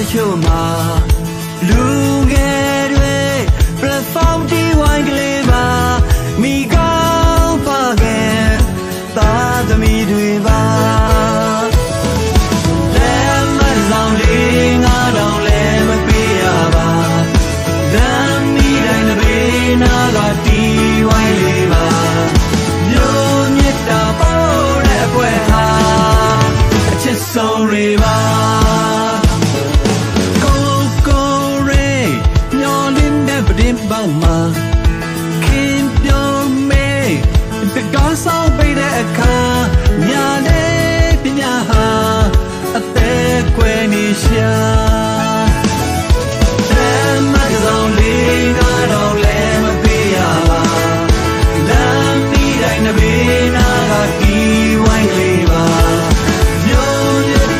တချို့မှာလူငယ်တွေ platform တီဝိုင်းကလေးပါမိကောင်းပါခဲ့သာသမီတွေပါလဲမလောင်လေးငါတော့လဲမပေးရပါလမ်းမီတိုင်းတစ်ပေနာကတီဝိုင်းလေးပါမျိုးမြတ်တာပေါ်တဲ့အပွဲဟာအချစ်ဆုံးတွေပါ ပဒင်းပေါက်မှာခင်ပြောမေးတကားဆောင်ပေးတဲ့အခါညာလေးပညာဟာအသက်ကွယ်နေရှာ